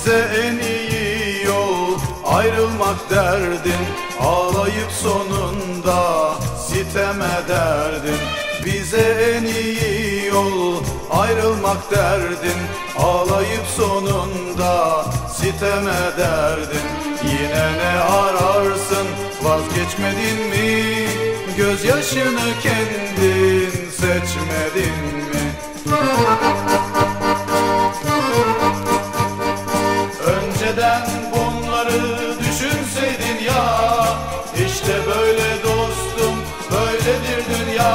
bize en iyi yol Ayrılmak derdin ağlayıp sonunda sitem ederdin Bize en iyi yol ayrılmak derdin Ağlayıp sonunda sitem ederdin Yine ne ararsın vazgeçmedin mi? Gözyaşını kendin seçmedin mi? Bunları düşünseydin ya. İşte böyle dostum böyledir dünya.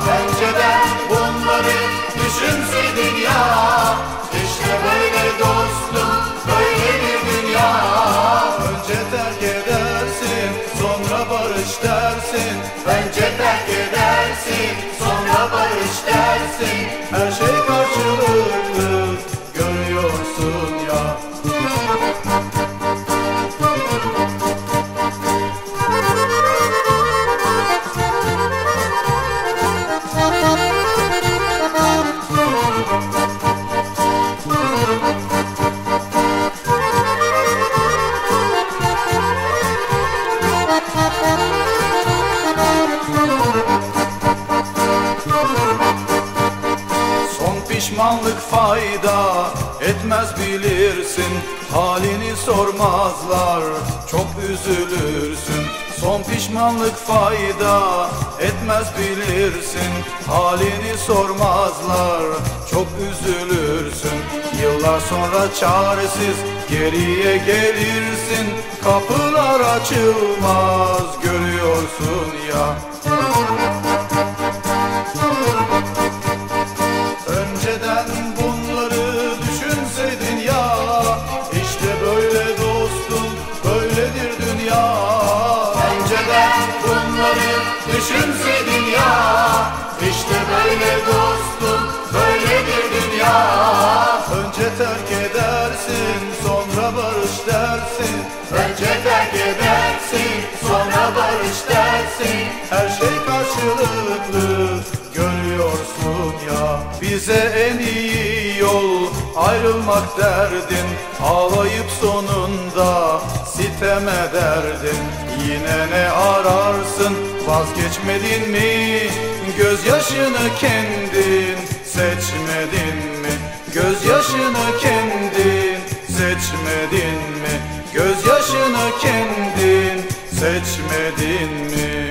Önceden bunları düşünseydin ya. İşte böyle dostum böyledir dünya. Önce terk edersin sonra barış dersin. Önce terk edersin pişmanlık fayda etmez bilirsin. Halini sormazlar çok üzülürsün. Son pişmanlık fayda etmez bilirsin. Halini sormazlar çok üzülürsün. Yıllar sonra çaresiz geriye gelirsin. Kapılar açılmaz görüyorsun ya Her şey karşılıklı görüyorsun ya. Bize en iyi yol ayrılmak derdin. Ağlayıp sonunda sitem ederdin Yine ne ararsın vazgeçmedin mi? Gözyaşını kendin seçmedin mi? Gözyaşını kendin seçmedin mi? Gözyaşını kendin seçmedin mi